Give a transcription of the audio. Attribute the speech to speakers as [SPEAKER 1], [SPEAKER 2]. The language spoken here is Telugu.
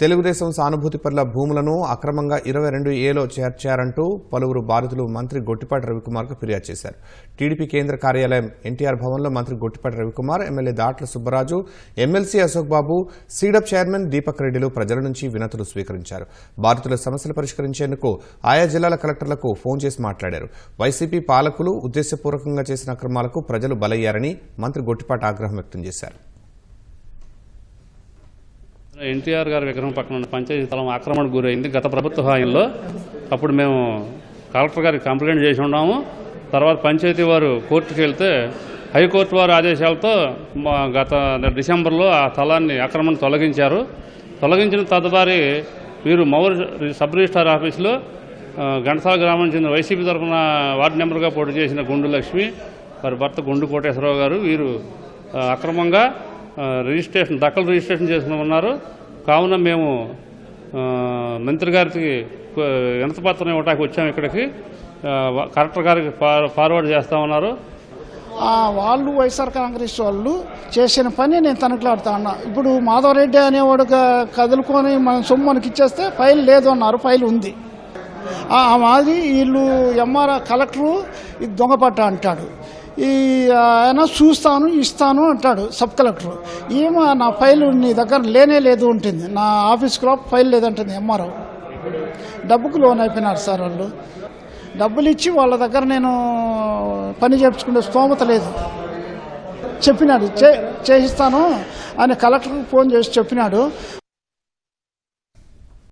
[SPEAKER 1] తెలుగుదేశం సానుభూతి పట్ల భూములను అక్రమంగా ఇరవై రెండు ఏలో చేర్చారంటూ పలువురు బాధితులు మంత్రి గొట్టిపాటి రవికుమార్కు ఫిర్యాదు చేశారు. టీడీపీ కేంద్ర కార్యాలయం ఎన్టీఆర్ భవన్లో మంత్రి Gottipati Ravikumar MLA Datla Subbaraju MLC Ashok Babu SEEDAP chairman Deepak రెడ్డిలు ప్రజల నుంచి వినతులు స్వీకరించారు. బాధితుల సమస్యలు పరిష్కరించేందుకు ఆయా జిల్లాల కలెక్టర్లకు ఫోన్ చేసి మాట్లాడారు. వైసీపీ పాలకులు ఉద్దేశపూర్వకంగా చేసిన అక్రమాలకు ప్రజలు బలయ్యారని మంత్రి గొట్టిపాటి ఆగ్రహం వ్యక్తం చేశారు.
[SPEAKER 2] ఎన్టీఆర్ గారి విగ్రహం పక్కన ఉన్న పంచాయతీ స్థలం ఆక్రమణకు గురైంది. గత ప్రభుత్వ హాయంలో అప్పుడు మేము కలెక్టర్ గారికి కంప్లైంట్ చేసి ఉన్నాము. తర్వాత పంచాయతీ వారు కోర్టుకు వెళ్తే హైకోర్టు వారి ఆదేశాలతో గత డిసెంబర్లో ఆ స్థలాన్ని ఆక్రమణ తొలగించారు. తొలగించిన తదుపరి వీరు మౌర్ సబ్ రిజిస్టార్ ఆఫీసులో ఘంటసాల గ్రామం చెందిన వైసీపీ తరఫున వార్డు నెంబర్గా పోటీ చేసిన గుండు లక్ష్మి వారి భర్త గుండు కోటేశ్వరరావు గారు వీరు అక్రమంగా రిజిస్ట్రేషన్ దక్కలు రిజిస్ట్రేషన్ చేసుకుని ఉన్నారు. కావున మేము మంత్రి గారికి ఆ, వినతిపత్రం ఇవ్వటానికి వచ్చాము ఇక్కడికి. కలెక్టర్ గారికి ఫార్వర్డ్ చేస్తా ఉన్నారు.
[SPEAKER 3] వాళ్ళు వైఎస్ఆర్ కాంగ్రెస్ వాళ్ళు చేసిన పని నేను తనకులాడుతా అన్నా ఇప్పుడు మాధవరెడ్డి అనేవాడు కదులుకొని మన సొమ్ము మనకి ఇచ్చేస్తే ఫైల్ లేదు అన్నారు ఫైల్ ఉంది. ఆ మాది వీళ్ళు ఎంఆర్ కలెక్టరు ఇది దొంగపట్ట అంటాడు. ఈ ఆయన చూస్తాను ఇస్తాను అంటాడు సబ్ కలెక్టర్. ఏమో నా ఫైల్ నీ దగ్గర లేనే లేదు ఉంటుంది నా ఆఫీస్లో ఫైల్ లేదంటుంది ఎంఆర్ఓ. డబ్బుకు లోన్ అయిపోయినారు సార్ వాళ్ళు. డబ్బులు ఇచ్చి వాళ్ళ దగ్గర నేను పని చేయించుకునే స్తోమత లేదు. చెప్పినాడు. చే చేయిస్తాను అని కలెక్టర్కి ఫోన్ చేసి చెప్పినాడు.